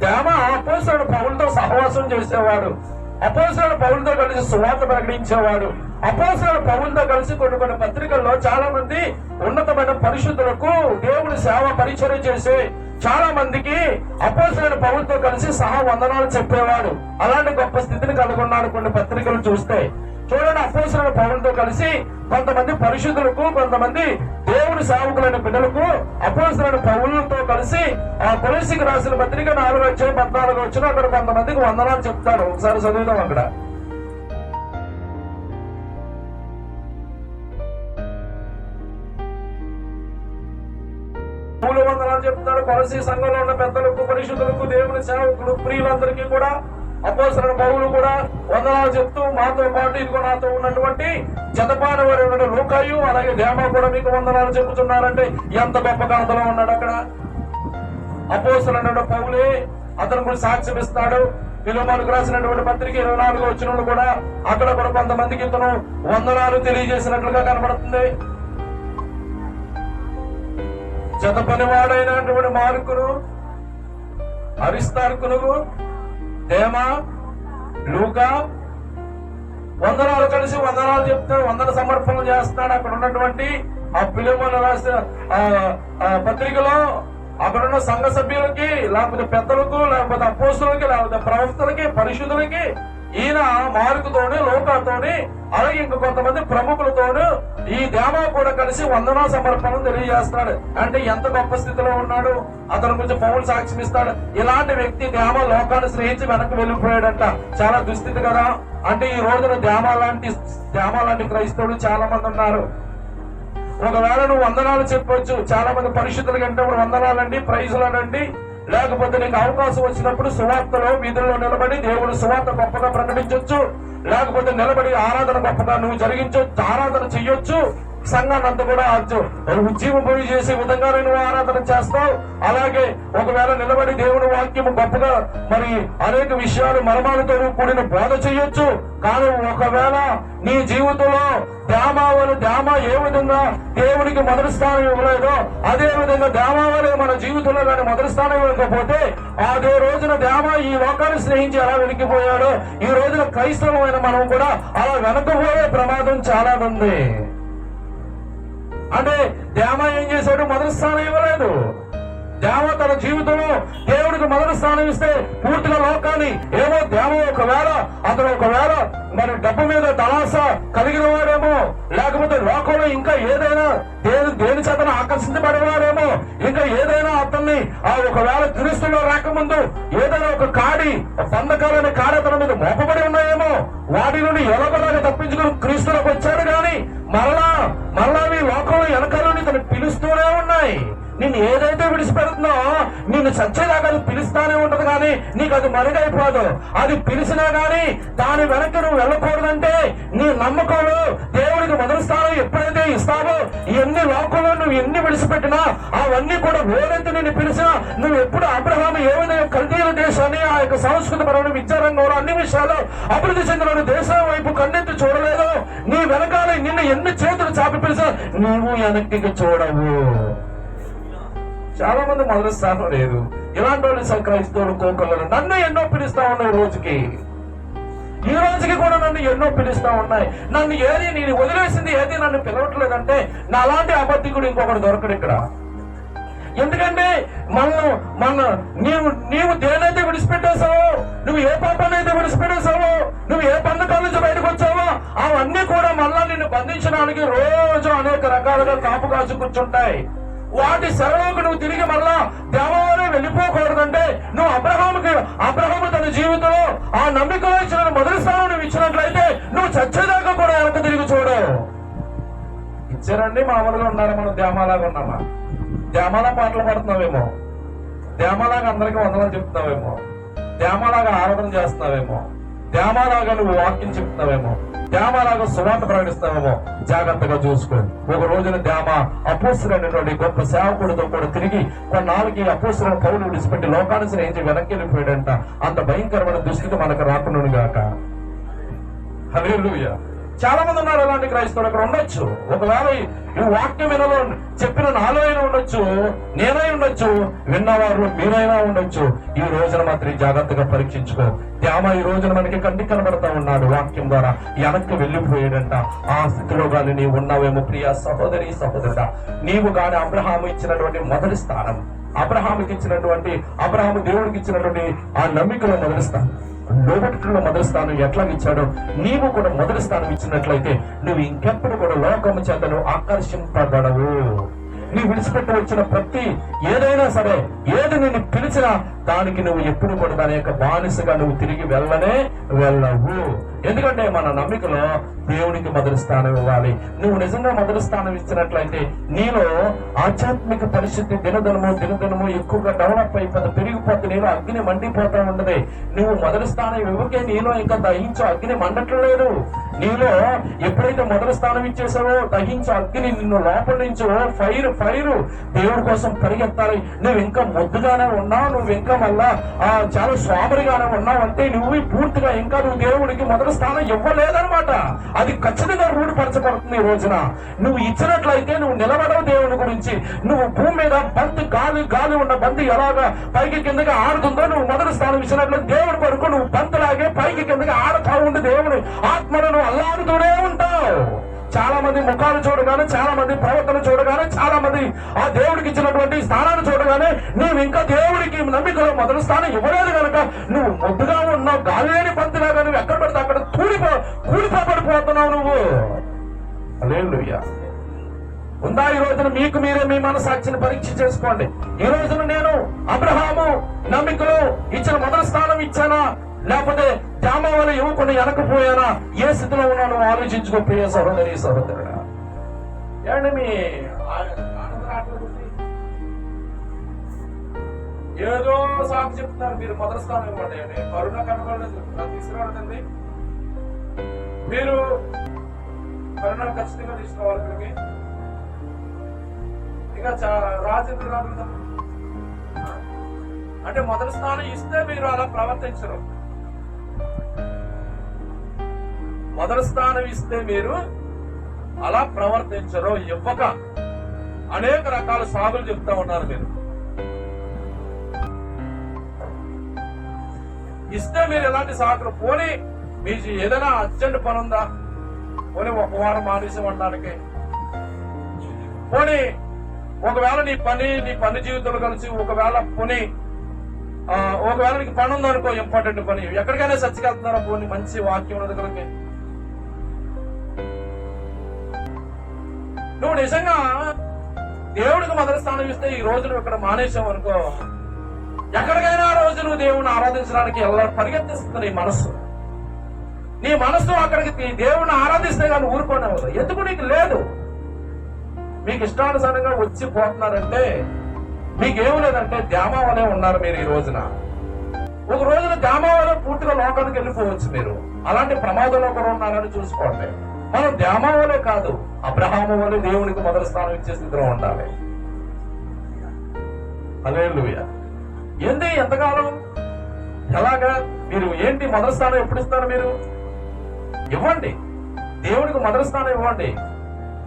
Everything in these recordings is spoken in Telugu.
దేమ అపోసరుడు పౌలతో సహవాసం చేసేవాడు. అపోసరుడు పౌలతో కలిసి సువార్త ప్రకటించేవాడు. అపోసరుడు పౌలతో కలిసి కొన్ని కొన్ని పత్రికల్లో చాలా మంది ఉన్నతమైన పరిశుద్ధులకు దేవుని సేవ పరిచయం చేసి చాలా మందికి అపోసరుడు పౌలతో కలిసి సహా వందనాలు చెప్పేవాడు. అలాంటి గొప్ప స్థితిని కనుగొన్నాడు కొన్ని పత్రికలు చూస్తే. చూడండి అపోసరుడు పౌరులతో కలిసి కొంతమంది పరిశుద్ధులకు కొంతమంది దేవుని సేవకులైన బిడ్డలకు అపోసరుడు పౌరులతో కలిసి ఆ తులసికి రాసిన పత్రిక నాలుగు వచ్చే పద్నాలుగు వచ్చిన అక్కడ కొంతమందికి వందనాలు చెప్తాడు. ఒకసారి చదువుదాం అక్కడ. పూల వందనాలు చెప్తాడు కొలసి సంఘంలో ఉన్న పెద్దలకు పరిశుద్ధులకు దేవుని సేవకులు ప్రియులందరికీ కూడా అపోసరణ పౌలు కూడా వందనాలు చెప్తూ మాతో పాటు ఇదిగో నాతో ఉన్నటువంటి జతపాన వారి లోకాయు అలాగే దేమా కూడా మీకు వందనాలు చెబుతున్నారంటే ఎంత గొప్ప కాంతలో ఉన్నాడు అక్కడ. అపోసరణ పౌలే అతను కూడా సాక్ష్యం ఇస్తాడు. విలోమానికి రాసినటువంటి పత్రిక ఇరవై నాలుగు వచ్చిన కూడా అక్కడ కూడా కొంతమందికి ఇతను వందనాలు తెలియజేసినట్లుగా కనబడుతుంది. జత పనివాడైనటువంటి మార్కును అరిస్తార్కును తేమ లూకా వందనాలు కలిసి వందనాలు చెప్తాడు వందన సమర్పణలు చేస్తాడు అక్కడ ఉన్నటువంటి ఆ పిలువను రాసిన ఆ, పత్రికలో అక్కడ ఉన్న సంఘ సభ్యులకి లేకపోతే పెద్దలకు లేకపోతే అపోసులకి లేకపోతే ప్రవక్తలకి పరిశుద్ధులకి ఈయన మార్కుతోని లోకాతోని అలాగే ఇంక కొంతమంది ప్రముఖులతోను ఈ దేవా కూడా కలిసి వందనా సమర్పణ తెలియజేస్తున్నాడు. అంటే ఎంత గొప్ప స్థితిలో ఉన్నాడు అతని గురించి పౌరులు సాక్ష్యం ఇస్తాడు. ఇలాంటి వ్యక్తి దేవ లోకాన్ని స్నేహించి వెనక్కి వెళ్ళిపోయాడంట. చాలా దుస్థితి కదా. అంటే ఈ రోజున దేమ లాంటి దేమ లాంటి క్రైస్తవులు చాలా మంది ఉన్నారు. ఒకవేళ నువ్వు వందనాలు చెప్పొచ్చు. చాలా మంది పరిశుద్ధులు కంటే వందనాలండి ప్రైజులనండి. లేకపోతే నీకు అవకాశం వచ్చినప్పుడు సువార్తలో వీధుల్లో నిలబడి దేవుడు సువార్త గొప్పగా ప్రకటించొచ్చు. లేకపోతే నిలబడి ఆరాధన గొప్పగా నువ్వు జరిగించొచ్చు ఆరాధన చెయ్యొచ్చు. సంఘాన్ని కూడా ఉద్యమం పోయి చేసే విధంగా నువ్వు ఆరాధన చేస్తావు. అలాగే ఒకవేళ నిలబడి దేవుని వాక్యము గొప్పగా మరి అనేక విషయాలు మర్మాలతో కూడిన బోధ చేయొచ్చు కానీ ఒకవేళ నీ జీవితంలో ధ్యామావళి ధ్యామ ఏ విధంగా దేవునికి మొదటి స్థానం ఇవ్వలేదో అదే విధంగా దేవాలయం మన జీవితంలో కానీ మొదటి స్థానం ఇవ్వకపోతే అదే రోజున దేవ ఈ లోకాన్ని స్నేహించి ఎలా వెనక్కిపోయాడో ఈ రోజున క్రైస్తవమైన మనం కూడా అలా వెనకపోయే ప్రమాదం చాలా ఉంది అంటే దేవ ఏం చేశాడు? మొదటి స్థానం ఇవ్వలేదు. దేవ తన జీవితంలో దేవుడికి మొదటి స్థానం ఇస్తే పూర్తిగా లోకాన్ని ఏమో దేవ ఒకవేళ అతను ఒకవేళ మరి డబ్బు మీద తలాస కలిగిన వాడేమో లేకపోతే లోకంలో ఇంకా ఏదైనా దేని దేని చేతన ఆకర్షించబడేవాడేమో ఇంకా ఏదైనా అతన్ని ఆ ఒకవేళ క్రీస్తులో రాకముందు ఏదైనా ఒక కాడి బంధకాలనే కాడి అతని మీద మోపబడి ఉన్నాయేమో వాటి నుండి ఎలాగోలాగా తప్పించుకుని క్రీస్తులకు వచ్చాడు కానీ మరలా మరలా మీ లోకంలో ఎనకాలని తను పిలుస్తూనే ఉన్నాయి. నిన్ను ఏదైతే విడిచిపెడుతున్నావో నిన్ను చచ్చేదాకా అది పిలుస్తానే ఉంటది కానీ నీకు అది మరుగైపోదు. అది పిలిచినా కానీ దాని వెనక్కి నువ్వు వెళ్ళకూడదంటే నీ నమ్మకాలు దేవుడికి మొదటి స్థానం ఎప్పుడైతే ఇస్తావో ఎన్ని లోకంలో నువ్వు ఎన్ని విడిచిపెట్టినా అవన్నీ కూడా వేరైతే నిన్ను పిలిచినా నువ్వు ఎప్పుడు అబ్రహాం ఏ విధంగా కల్దీల దేశాన్ని ఆ యొక్క సంస్కృతి పరమైన విద్యారంగంలో అన్ని విషయాలు అభివృద్ధి చెందిన దేశం వైపు కన్నెత్తి చూడలేదు. నీ వెనకాల నిన్ను ఎన్ని చేతులు చాపి పిలిచినా నువ్వు వెనక్కి చూడవు. చాలా మంది మొదటి లేదు. ఇలాంటి వాళ్ళు సంక్రమిస్తూ కోకళ్ళు నన్ను ఎన్నో పిలుస్తా ఉన్నాయి రోజుకి. ఈ రోజుకి కూడా నన్ను ఎన్నో పిలుస్తా ఉన్నాయి. నన్ను ఏది నేను వదిలేసింది ఏది నన్ను పిలవట్లేదంటే నా అలాంటి అబద్ధికుడు ఇంకొకటి దొరకడు ఇక్కడ. ఎందుకంటే మనం మన నీవు నీవు దేనైతే విడిచిపెట్టేశావో నువ్వు ఏ పాపానైతే విడిచిపెట్టేశావో నువ్వు ఏ బంధకాల నుంచి బయటకు వచ్చావో అవన్నీ కూడా మళ్ళా నిన్ను బంధించడానికి రోజు అనేక రకాలుగా కాపు కాచు కూర్చుంటాయి. వాటి సెలవుకు నువ్వు తిరిగి మళ్ళా దేవాలయం వెళ్ళిపోకూడదంటే నువ్వు అబ్రహాముకి అబ్రహాము తన జీవితంలో ఆ నమ్మికలో ఇచ్చిన మొదటి స్థానం నువ్వు ఇచ్చినట్లయితే నువ్వు చచ్చేదాకా కూడా వెనక తిరిగి చూడు. ఇచ్చారండి మామూలుగా ఉన్నారు మనం దేమాలాగా ఉన్నామా? దేమాలా పాటలు పాడుతున్నావేమో? దేమాలాగా అందరికీ వందనాలు చెప్తున్నావేమో? దేమాలాగా ఆరాధన చేస్తున్నావేమో? దేమాలాగా నువ్వు వాక్యం చెప్తున్నావేమో. దేమాలాగా సువార్త ప్రకటిస్తావేమో జాగ్రత్తగా చూసుకో. ఒక రోజున దేమ అపోస్తులైనటువంటి గొప్ప సేవకుడితో కూడా తిరిగి కొన్నాళ్ళకి అపోస్తులను పౌరులు విడిచిపెట్టి లోకాన్ని స్నేహించి వెనక్కి వెళ్ళిపోయాడంట. అంత భయంకరమైన దుస్థితి మనకు రాకుండా గాక హలో చాలా మంది ఉన్నారు అలాంటి క్రైస్తవులు అక్కడ ఉండొచ్చు. ఒకవేళ ఈ- వాక్యం వినలో చెప్పిన నాలో అయినా ఉండొచ్చు నేనై ఉండొచ్చు విన్నవారు మీరైనా ఉండొచ్చు. ఈ రోజున మాత్రం జాగ్రత్తగా పరీక్షించుకో. త్యామ ఈ రోజున మనకి కంటికి కనబడతా ఉన్నాడు వాక్యం ద్వారా. వెనక్కి వెళ్ళిపోయాడంట. ఆ స్థితిలో కానీ నీవు ఉన్నావేమో ప్రియ సహోదరి సహోదరుడా. నీవు కాని అబ్రహాము ఇచ్చినటువంటి మొదటి స్థానం. అబ్రహాముకి ఇచ్చినటువంటి అబ్రహాము దేవుడికి ఇచ్చినటువంటి ఆ నమ్మికలో మొదటి స్థానం. లోబట్టులో మొదటి స్థానం ఎట్లా ఇచ్చాడో నీవు కూడా మొదటి స్థానం ఇచ్చినట్లయితే నువ్వు ఇంకెప్పుడు కూడా లోకము చేత నువ్వు ఆకర్షింపబడవు. నీ విడిచిపెట్టి వచ్చిన ప్రతి ఏదైనా సరే ఏది నిన్ను పిలిచినా దానికి నువ్వు ఎప్పుడు కూడా దాని యొక్క బానిసగా నువ్వు తిరిగి వెళ్ళనే వెళ్ళవు. ఎందుకంటే మన నమ్మికలో దేవునికి మొదటి స్థానం ఇవ్వాలి. నువ్వు నిజంగా మొదటి స్థానం ఇచ్చినట్లయితే నీలో ఆధ్యాత్మిక పరిస్థితి దినదనము దినదనము ఎక్కువగా డెవలప్ అయిపోతుంది పెరిగిపోతే నీలో అగ్ని మండిపోతా ఉండదు నువ్వు మొదటి స్థానం ఇవ్వకే నీలో ఇంకా దహించు అగ్ని మండట్లేదు. నీలో ఎప్పుడైతే మొదటి స్థానం ఇచ్చేసావో దహించు అగ్ని నిన్ను లోపల నుంచి ఫైర్ ఫైర్ దేవుడి కోసం పరిగెత్తాలి. నువ్వు ఇంకా ముద్దుగానే ఉన్నావు నువ్వు ఇంకా మళ్ళా చాలా స్వామరిగానే ఉన్నావు అంటే నువ్వు పూర్తిగా ఇంకా నువ్వు దేవుడికి మొదటి స్థానం ఇవ్వలేదన్నమాట. అది ఖచ్చితంగా రూఢపరచబడుతుంది ఈ రోజున. నువ్వు ఇచ్చినట్లయితే నువ్వు నిలబడవు దేవుని గురించి. నువ్వు భూమి మీద బంతి గాలి గాలి ఉన్న బంతి ఎలాగా పైకి కిందకి ఆడుతుందో నువ్వు మొదటి స్థానం ఇచ్చినట్లు దేవుడి కొరకు నువ్వు బంతులాగే పైకి కిందకి ఆడుతా ఉండి దేవుని ఆత్మను నువ్వు అల్లాడుతూనే ఉంటావు. చాలా మంది ముఖాలు చూడగానే చాలా మంది ప్రవర్తన చూడగానే చాలా మంది ఆ దేవుడికి ఇచ్చినటువంటి స్థానాన్ని చూడగానే నువ్వు ఇంకా దేవుడికి నమ్మికలో మొదటి స్థానం ఇవ్వలేదు కనుక నువ్వు ముద్దుగా ఉన్నావు గాలి లేని పంతులాగా నువ్వు ఎక్కడ పడితే అక్కడ కూలిపో కూలిపోబడిపోతున్నావు నువ్వు. లేదు ఉందా ఈ రోజున మీకు మీరే మీ మనసాక్షిని పరీక్ష చేసుకోండి. ఈ రోజున నేను అబ్రహాము నమ్మికలు ఇచ్చిన మొదటి స్థానం ఇచ్చానా? లేకపోతే జామావళి ఇవ్వకుండా వెనకపోయానా ఏ స్థితిలో ఉన్నాను ఆలోచించుకో ప్రియ సహోదరి సహోదరుడా. ఏమండి మీ ఏదో సాకు చెప్తున్నారు మీరు మొదటి స్థానం ఇవ్వండి కరుణ కనబడలేదు నాకు తీసుకురావడండి మీరు కరుణ ఖచ్చితంగా తీసుకోవాలి ఇక్కడికి. ఇంకా రాజేంద్ర గారు అంటే మొదటి స్థానం ఇస్తే మీరు అలా ప్రవర్తించరు. మొదటి స్థానం ఇస్తే మీరు అలా ప్రవర్తించరు ఇవ్వక. అనేక రకాల సాగులు చెప్తా ఉన్నారు మీరు. ఇస్తే మీరు ఎలాంటి సాగులు? పోనీ మీ ఏదైనా అర్జెంట్ పని ఉందా? పోనీ ఒక వారం మానేసి ఉండడానికి పోనీ ఒకవేళ నీ పని నీ పని జీవితంలో కలిసి ఒకవేళ పోనీ ఒకవేళ నీకు పని ఉందనుకో ఇంపార్టెంట్ పని. ఎక్కడికైనా చచ్చికెళ్తున్నారా పోనీ మంచి వాక్యం ఉన్న దగ్గరికి నువ్వు నిజంగా దేవుడికి మొదటి స్థానం ఇస్తే ఈ రోజు నువ్వు ఇక్కడ మానేసావు అనుకో. ఎక్కడికైనా ఆ రోజు నువ్వు దేవుని ఆరాధించడానికి ఎలా పరిగెత్తిస్తుంది నీ మనస్సు నీ మనస్సు అక్కడికి దేవుని ఆరాధిస్తే కానీ ఊరుకోనే ఎందుకు నీకు లేదు? మీకు ఇష్టానుసారంగా వచ్చి పోతున్నారంటే మీకేం లేదంటే ధ్యామా ఉన్నారు మీరు ఈ రోజున. ఒక రోజున ధ్యామా పూర్తిగా లోకానికి వెళ్ళిపోవచ్చు మీరు. అలాంటి ప్రమాదంలో కూడా ఉన్నారని చూసుకోండి. మనం ధ్యామా వలె కాదు అబ్రహాము వలె దేవునికి మొదటి స్థానం ఇచ్చే స్థితిలో ఉండాలి. హల్లెలూయా. ఏంది ఎంతకాలం? ఎలాగా? మీరు ఏంటి మొదటి స్థానం ఎప్పుడు ఇస్తారు మీరు? ఇవ్వండి. దేవుడికి మొదటి స్థానం ఇవ్వండి.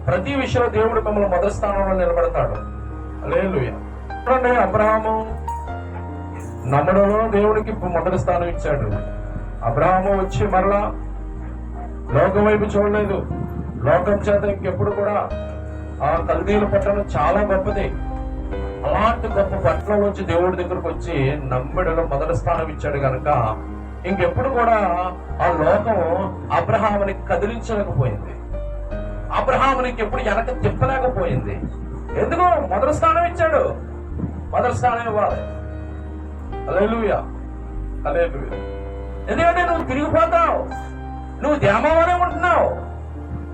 ప్రతి విషయంలో దేవుడు మిమ్మల్ని మొదటి స్థానంలో నిలబడతాడు. హల్లెలూయా. చూడండి అబ్రహాము. నమ్మడంలో దేవుడికి మొదటి స్థానం ఇచ్చాడు. అబ్రహాము వచ్చి మరలా లోకం వైపు చూడలేదు. లోకం చేత ఇంకెప్పుడు కూడా ఆ కల్దీల పట్టణం చాలా గొప్పది. అలాంటి గొప్ప పట్టణం నుంచి దేవుడి దగ్గరకు వచ్చి నమ్మిడలో మొదటి స్థానం ఇచ్చాడు కనుక ఇంకెప్పుడు కూడా ఆ లోకం అబ్రహాముని కదిలించలేకపోయింది. అబ్రహాముని ఎప్పుడు వెనక తిప్పలేకపోయింది. ఎందుకు? మొదటి స్థానం ఇచ్చాడు. మొదటి స్థానం ఇవ్వాలి. అలేలుయా అలెలుయా ఎందుకంటే నువ్వు తిరిగిపోతావు. నువ్వు ధ్యామవలే ఉంటున్నావు.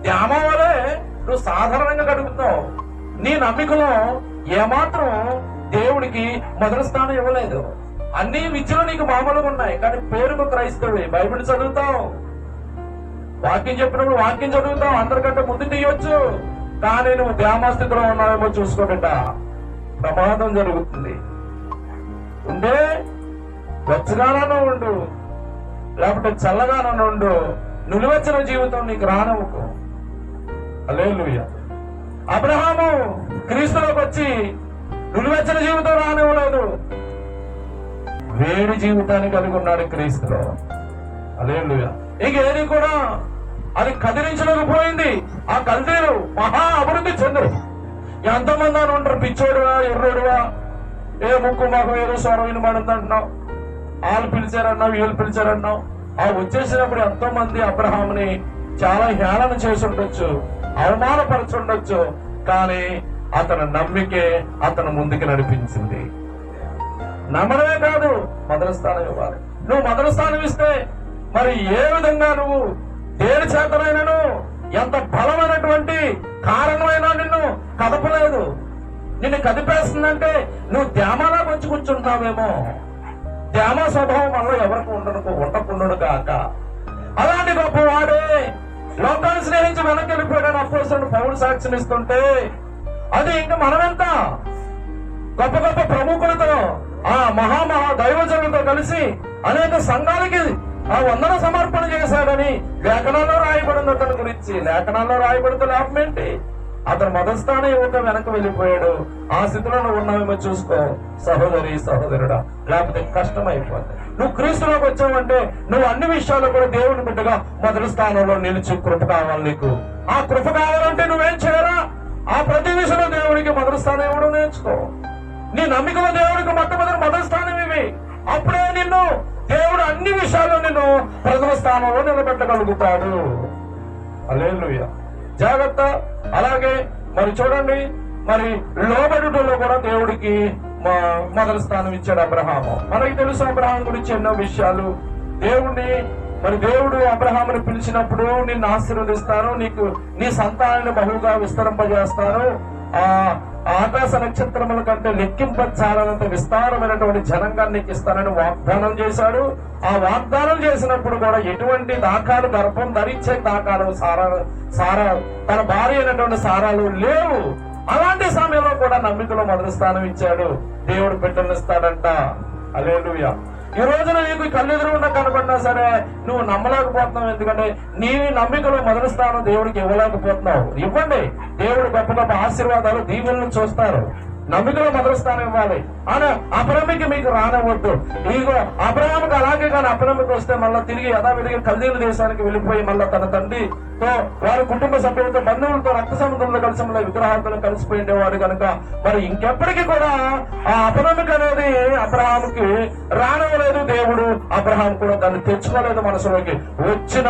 ధ్యామవలే నువ్వు సాధారణంగా గడుపుతావు నీ నమ్మికలో ఏమాత్రం దేవుడికి మొదటి స్థానం ఇవ్వలేదు. అన్ని విద్యలు నీకు మామూలుగా ఉన్నాయి కానీ పేరుకు క్రైస్తవుడి బైబిల్ చదువుతావు. వాక్యం చెప్పినప్పుడు వాక్యం చదువుతావు అందరికంటే ముందు తీయొచ్చు. కానీ నువ్వు ధ్యామస్థితిలో ఉన్నావేమో చూసుకోబిడ్డ ప్రమాదం జరుగుతుంది. ఉండే వెచ్చగానో ఉండు. లేకపోతే చల్లగానో ఉండు. నిలువచ్చిన జీవితం నీకు రానవుకో. అలేలుయ్య అబ్రహాము క్రీస్తులోకి వచ్చి నిలువచ్చిన జీవితం రానివ్వలేదు. వేడి జీవితాన్ని కలిగి ఉన్నాడు క్రీస్తులో. అలేలుయ్య ఇక ఏది కూడా అది కదిలించలేకపోయింది ఆ కల్దీలు మహా అభివృద్ధి చెందరు ఎంతమంది అని ఉంటారు? పిచ్చోడువా ఎర్రోడువా? ఏ ముక్కు మాకు ఏదో స్వరం వినబడింది అంటున్నావు వాళ్ళు పిలిచారన్నావు వీళ్ళు పిలిచారన్నావు. ఆ వచ్చేసినప్పుడు ఎంతో మంది అబ్రహాంని చాలా హేళన చేసి ఉండొచ్చు అవమానపరచుండొచ్చు కానీ అతని నమ్మికే అతను ముందుకు నడిపించింది. నమ్మడమే కాదు మొదటి స్థానం ఇవ్వాలి. నువ్వు మొదటి స్థానం ఇస్తే మరి ఏ విధంగా నువ్వు దేని చేతనైనను ఎంత బలమైనటువంటి కారణమైనా నిన్ను కదపలేదు. నిన్ను కదిపేస్తుందంటే నువ్వు ధ్యామాలా వచ్చి కూర్చుంటావేమో. ధ్యామ స్వభావం మనలో ఎవరికి ఉండడు ఉండకుండడు కాక అలాంటి గొప్పవాడే లోకాన్ని స్నేహించి వెనక్కి వెళ్ళిపోయాడు అప్పుడు పౌరుడు ఇస్తుంటే అది ఇంకా మనమెంత? గొప్ప గొప్ప ప్రముఖులతో ఆ మహామహా దైవజనులతో కలిసి అనేక సంఘాలకి ఆ వందన సమర్పణ చేశాడని లేఖనాల్లో రాయబడింది అతని గురించి లేఖనాల్లో రాయబడితే లాభం ఏంటి? అతను మొదటి స్థానం యువక వెనక వెళ్ళిపోయాడు. ఆ స్థితిలో నువ్వు ఉన్నావేమో చూసుకో. సహోదరి సహోదరుడా లేకపోతే కష్టం అయిపోతుంది నువ్వు క్రీస్తులోకి వచ్చావంటే నువ్వు అన్ని విషయాల్లో కూడా దేవుని బిడ్డగా మొదటి స్థానంలో నిలిచి కృప కావాలి నీకు. ఆ కృప కావాలంటే నువ్వేం చేయరా? ఆ ప్రతి విషయంలో దేవుడికి మొదటి స్థానం ఇవ్వడం నేర్చుకో. నీ నమ్మికలో దేవుడికి మొట్టమొదటి మొదటి స్థానం ఇవి. అప్పుడే నిన్ను దేవుడు అన్ని విషయాల్లో నిన్ను ప్రథమ స్థానంలో నిలబెట్టగలుగుతాడు. అలేలుయ జాగ్రత్త. అలాగే మరి చూడండి మరి లోబడుటలో కూడా దేవుడికి మొదటి స్థానం ఇచ్చాడు అబ్రహాము. మనకి తెలుసు అబ్రహాం గురించి ఎన్నో విషయాలు. దేవుడిని మరి దేవుడు అబ్రహాముని పిలిచినప్పుడు నిన్ను ఆశీర్వదిస్తాను నీకు నీ సంతానాన్ని బహుగా విస్తరింపజేస్తాను. ఆ ఆకాశ నక్షత్రముల కంటే లెక్కింపచాలనంత విస్తారమైనటువంటి జనంగాన్ని నీకు ఇస్తానని వాగ్దానం చేశాడు. ఆ వాగ్దానం చేసినప్పుడు కూడా ఎటువంటి దాఖాలు గర్భం ధరించే దాఖాలు సారా సారా తన భార్య అయినటువంటి సారాలు లేవు. అలాంటి సమయంలో కూడా నమ్మికలో మొదటి స్థానం ఇచ్చాడు. దేవుడు బిడ్డలు ఇస్తాడంట. అలేలుయా ఈ రోజున నీకు కళ్ళెదురుగుండా కనబడినా సరే నువ్వు నమ్మలేకపోతున్నావు. ఎందుకంటే నీ నమ్మికలో మొదటి స్థానం దేవుడికి ఇవ్వలేకపోతున్నావు. ఇవ్వండి. దేవుడు గొప్ప గొప్ప ఆశీర్వాదాలు దీవులను చూస్తారు. నమ్మికలో మొదటి స్థానం ఇవ్వాలి. అని అపనమ్మిక మీకు రానివ్వద్దు ఇగో అబ్రహాముకి అలాగే కానీ అపనమ్మిక వస్తే మళ్ళీ తిరిగి యథావిధిగా కల్దీల దేశానికి వెళ్ళిపోయి మళ్ళీ తన తండ్రితో వారి కుటుంబ సభ్యులతో బంధువులతో రక్త సముద్రంలో కలిసి మళ్ళీ విగ్రహాలతో కలిసిపోయి ఉండేవాడు కనుక మరి ఇంకెప్పటికీ కూడా ఆ అపనమ్మిక అనేది అబ్రహాముకి రానివ్వలేదు. దేవుడు అబ్రహాం కూడా దాన్ని తెచ్చుకోలేదు మనసులోకి. వచ్చిన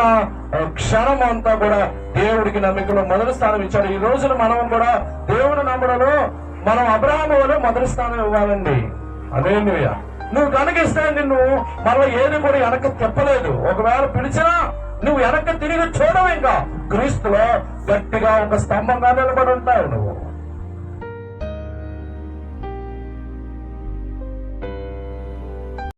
క్షణం అంతా కూడా దేవుడికి నమ్మికలో మొదటి స్థానం ఇచ్చాడు. ఈ రోజున మనం కూడా దేవుని నమ్మడంలో మనం అబ్రహాము వల్ల మొదటి స్థానం ఇవ్వాలండి. అదేనుయ నువ్వు కనుక ఇస్తే నిన్ను మనం ఏది కూడా వెనక్కి తిప్పలేదు. ఒకవేళ పిలిచినా నువ్వు వెనక్కి తిరిగి చూడవు ఇంకా. క్రీస్తులో గట్టిగా ఒక స్తంభంగా నిలబడి ఉంటావు నువ్వు.